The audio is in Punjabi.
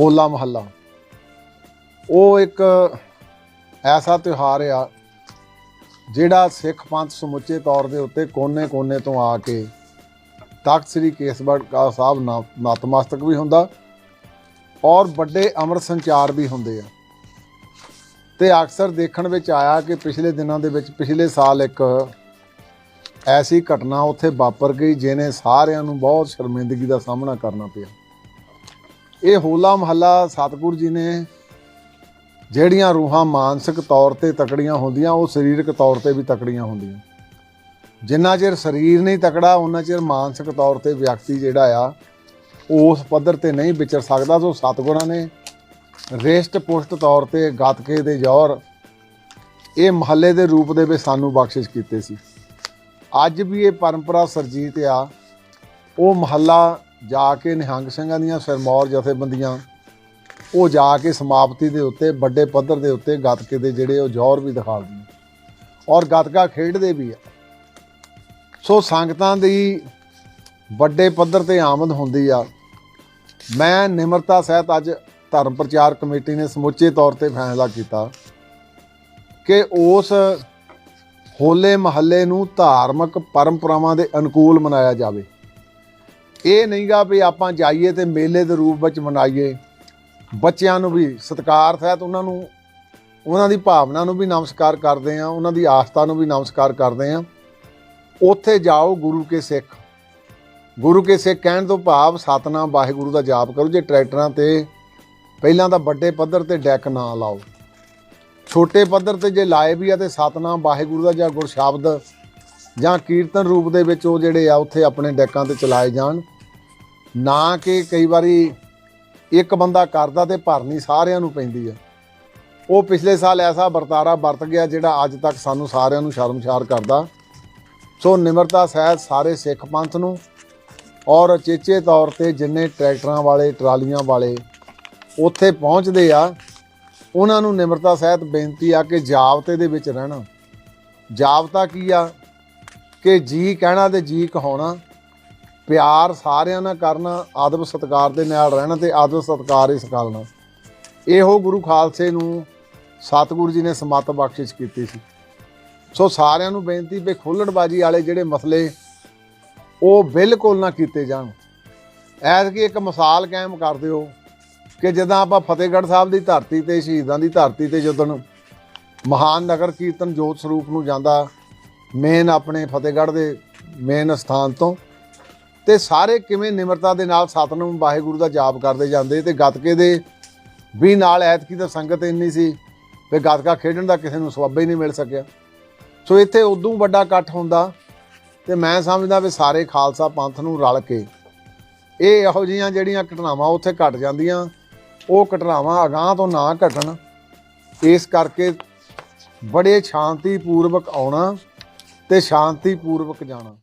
ਹੋਲਾ ਮਹੱਲਾ। ਉਹ ਇੱਕ ਐਸਾ ਤਿਉਹਾਰ ਆ, ਜਿਹੜਾ ਸਿੱਖ ਪੰਥ ਸਮੁੱਚੇ ਤੌਰ ਦੇ ਉੱਤੇ ਕੋਨੇ-ਕੋਨੇ ਤੋਂ ਆ ਕੇ ਤਖਤ ਸ੍ਰੀ ਕੇਸਗੜ੍ਹ ਕਾ ਸਾਹਿਬ ਨਾ- ਨਤਮਸਤਕ ਵੀ ਹੁੰਦਾ ਔਰ ਵੱਡੇ ਅਮਰ ਸੰਚਾਰ ਵੀ ਹੁੰਦੇ ਆ। ਤੇ ਅਕਸਰ ਦੇਖਣ ਵਿੱਚ ਆਇਆ ਕਿ ਪਿਛਲੇ ਦਿਨਾਂ ਦੇ ਵਿੱਚ, ਪਿਛਲੇ ਸਾਲ ਇੱਕ ਐਸੀ ਘਟਨਾ ਉੱਥੇ ਵਾਪਰ ਗਈ, ਜਿਹਨੇ ਸਾਰਿਆਂ ਨੂੰ ਬਹੁਤ ਸ਼ਰਮਿੰਦਗੀ ਦਾ ਸਾਹਮਣਾ ਕਰਨਾ ਪਿਆ। ਇਹ ਹੋਲਾ ਮਹੱਲਾ ਸਤਿਗੁਰ ਜੀ ਨੇ ਜਿਹੜੀਆਂ ਰੂਹਾਂ ਮਾਨਸਿਕ ਤੌਰ ਤੇ ਤਕੜੀਆਂ ਹੁੰਦੀਆਂ, ਉਹ ਸਰੀਰਕ ਤੌਰ ਤੇ ਵੀ ਤਕੜੀਆਂ ਹੁੰਦੀਆਂ। ਜਿੰਨਾ ਚਿਰ ਸਰੀਰ ਨਹੀਂ ਤਕੜਾ ਉਹਨਾਂ ਚਿਰ ਮਾਨਸਿਕ ਤੌਰ ਤੇ ਵਿਅਕਤੀ ਜਿਹੜਾ ਆ, ਉਸ ਪੱਧਰ ਤੇ ਨਹੀਂ ਵਿਚਰ ਸਕਦਾ। ਸੋ ਸਤਿਗੁਰਾਂ ਨੇ ਰੇਸ਼ਟ ਪੁਸ਼ਟ ਤੌਰ ਤੇ ਗੱਤਕੇ ਦੇ ਜ਼ੋਰ ਇਹ ਮਹੱਲੇ ਦੇ ਰੂਪ ਦੇ ਵਿੱਚ ਸਾਨੂੰ ਬਖਸ਼ਿਸ਼ ਕੀਤੇ ਸੀ। ਅੱਜ ਵੀ ਇਹ ਪਰੰਪਰਾ ਸਰਜੀਤ ਆ। ਉਹ ਮਹੱਲਾ ਜਾ ਕੇ ਨਿਹੰਗ ਸਿੰਘਾਂ ਦੀਆਂ ਸਿਰਮੌਰ ਜਥੇਬੰਦੀਆਂ, ਉਹ ਜਾ ਕੇ ਸਮਾਪਤੀ ਦੇ ਉੱਤੇ, ਵੱਡੇ ਪੱਧਰ ਦੇ ਉੱਤੇ ਗੱਤਕੇ ਦੇ ਜਿਹੜੇ ਉਹ ਜੌਹਰ ਵੀ ਦਿਖਾਉਂਦੇ ਔਰ ਗੱਤਕਾ ਖੇਡਦੇ ਵੀ ਆ। ਸੋ ਸੰਗਤਾਂ ਦੀ ਵੱਡੇ ਪੱਧਰ ਤੇ ਆਮਦ ਹੁੰਦੀ ਆ। ਮੈਂ ਨਿਮਰਤਾ ਸਹਿਤ ਅੱਜ ਧਰਮ ਪ੍ਰਚਾਰ ਕਮੇਟੀ ਨੇ ਸਮੁੱਚੇ ਤੌਰ ਤੇ ਫੈਸਲਾ ਕੀਤਾ ਕਿ ਉਸ ਹੋਲੇ ਮਹੱਲੇ ਨੂੰ ਧਾਰਮਿਕ ਪਰੰਪਰਾਵਾਂ ਦੇ ਅਨੁਕੂਲ ਮਨਾਇਆ ਜਾਵੇ। ਇਹ ਨਹੀਂਗਾ ਵੀ ਆਪਾਂ ਜਾਈਏ ਤੇ ਮੇਲੇ ਦੇ ਰੂਪ ਵਿੱਚ ਮਨਾਈਏ। ਬੱਚਿਆਂ ਨੂੰ ਵੀ ਸਤਿਕਾਰ ਸਹਿਤ ਉਹਨਾਂ ਨੂੰ, ਉਹਨਾਂ ਦੀ ਭਾਵਨਾ ਨੂੰ ਵੀ ਨਮਸਕਾਰ ਕਰਦੇ ਆ ਉਹਨਾਂ ਦੀ ਆਸਥਾ ਨੂੰ ਵੀ ਨਮਸਕਾਰ ਕਰਦੇ ਆ ਉੱਥੇ ਜਾਓ ਗੁਰੂ ਕੇ ਸਿੱਖ। ਗੁਰੂ ਕੇ ਸਿੱਖ ਕਹਿਣ ਤੋਂ ਭਾਵ ਸਤਨਾਮ ਵਾਹਿਗੁਰੂ ਦਾ ਜਾਪ ਕਰੋ, ਜੇ ਟਰੈਕਟਰਾਂ ਤੇ ਪਹਿਲਾਂ ਤਾਂ ਵੱਡੇ ਪੱਧਰ ਤੇ ਡੈਕ ਨਾ ਲਾਓ। ਛੋਟੇ ਪੱਧਰ ਤੇ ਜੇ ਲਾਏ ਵੀ ਆ ਤੇ ਸਤਨਾਮ ਵਾਹਿਗੁਰੂ ਦਾ ਜਾਂ ਗੁਰ ਸ਼ਬਦ ਜਾਂ ਕੀਰਤਨ ਰੂਪ ਦੇ ਵਿੱਚ ਉਹ ਜਿਹੜੇ ਆ ਉੱਥੇ ਆਪਣੇ ਡੈਕਾਂ ਤੇ ਚਲਾਏ ਜਾਣ। ਨਾ ਕਿ ਕਈ ਵਾਰੀ ਇੱਕ ਬੰਦਾ ਕਰਦਾ ਤੇ ਭਰਨੀ ਸਾਰਿਆਂ ਨੂੰ ਪੈਂਦੀ ਆ। ਉਹ ਪਿਛਲੇ ਸਾਲ ਐਸਾ ਵਰਤਾਰਾ ਵਰਤ ਗਿਆ ਜਿਹੜਾ ਅੱਜ ਤੱਕ ਸਾਨੂੰ ਸਾਰਿਆਂ ਨੂੰ ਸ਼ਰਮਸ਼ਾਰ ਕਰਦਾ। ਸੋ ਨਿਮਰਤਾ ਸਹਿਤ ਸਾਰੇ ਸਿੱਖ ਪੰਥ ਨੂੰ ਔਰ ਚੇਚੇ ਤੌਰ ਤੇ ਜਿੰਨੇ ਟਰੈਕਟਰਾਂ ਵਾਲੇ, ਟਰਾਲੀਆਂ ਵਾਲੇ ਉੱਥੇ ਪਹੁੰਚਦੇ ਆ, ਉਹਨਾਂ ਨੂੰ ਨਿਮਰਤਾ ਸਹਿਤ ਬੇਨਤੀ ਆ ਕਿ ਜਾਬਤੇ ਦੇ ਵਿੱਚ ਰਹਿਣਾ। ਜਾਬਤਾ ਕੀ ਆ? ਕਿ ਜੀ ਕਹਿਣਾ ਤੇ ਜੀ ਕਹਾਉਣਾ, ਪਿਆਰ ਸਾਰਿਆਂ ਨਾਲ ਕਰਨਾ, ਆਦਬ ਸਤਕਾਰ ਦੇ ਨਾਲ ਰਹਿਣਾ ਤੇ ਆਦਬ ਸਤਕਾਰ ਹੀ ਸਿਖਾਲਣਾ ਇਹੋ ਗੁਰੂ ਖਾਲਸੇ ਨੂੰ ਸਤਿਗੁਰੂ ਜੀ ਨੇ ਸਮਤ ਬਖਸ਼ਿਸ਼ ਕੀਤੀ ਸੀ। ਸੋ ਸਾਰਿਆਂ ਨੂੰ ਬੇਨਤੀ ਵੀ ਖੁੱਲੜਬਾਜੀ ਵਾਲੇ ਜਿਹੜੇ ਮਸਲੇ ਉਹ ਬਿਲਕੁਲ ਨਾ ਕੀਤੇ ਜਾਣ। ਐਸ ਕਿ ਇੱਕ ਮਿਸਾਲ ਕਾਇਮ ਕਰ ਦਿਓ ਕਿ ਜਦੋਂ ਆਪਾਂ ਫਤਿਹਗੜ੍ਹ ਸਾਹਿਬ ਦੀ ਧਰਤੀ ਤੇ, ਸ਼ਹੀਦਾਂ ਦੀ ਧਰਤੀ ਤੇ ਜਦੋਂ ਮਹਾਨ ਨਗਰ ਕੀਰਤਨ ਜੋਤ ਸਰੂਪ ਨੂੰ ਜਾਂਦਾ ਮੇਨ ਆਪਣੇ ਫਤਿਹਗੜ੍ਹ ਦੇ ਮੇਨ ਸਥਾਨ ਤੋਂ। ਤੇ ਸਾਰੇ ਕਿਵੇਂ ਨਿਮਰਤਾ ਦੇ ਨਾਲ ਸਤਨਾਮ ਵਾਹਿਗੁਰੂ ਦਾ ਜਾਪ ਕਰਦੇ ਜਾਂਦੇ, ਤੇ ਗੱਤਕੇ ਦੇ ਵੀ ਨਾਲ ਐਤਕੀ ਦਾ ਸੰਗਤ ਇੰਨੀ ਸੀ ਵੀ ਗੱਤਕਾ ਖੇਡਣ ਦਾ ਕਿਸੇ ਨੂੰ ਸਵਾਬ ਹੀ ਨਹੀਂ ਮਿਲ ਸਕਿਆ। ਸੋ ਇੱਥੇ ਉਦੋਂ ਵੱਡਾ ਇਕੱਠ ਹੁੰਦਾ, ਤੇ ਮੈਂ ਸਮਝਦਾ ਵੀ ਸਾਰੇ ਖਾਲਸਾ ਪੰਥ ਨੂੰ ਰਲ ਕੇ ਇਹ ਇਹੋ ਜਿਹੀਆਂ ਜਿਹੜੀਆਂ ਘਟਨਾਵਾਂ ਉੱਥੇ ਘਟ ਜਾਂਦੀਆਂ, ਉਹ ਘਟਨਾਵਾਂ ਅਗਾਹ ਤੋਂ ਨਾ ਘਟਣ। ਇਸ ਕਰਕੇ ਬੜੇ ਸ਼ਾਂਤੀਪੂਰਵਕ ਆਉਣਾ ਤੇ ਸ਼ਾਂਤੀਪੂਰਵਕ ਜਾਣਾ।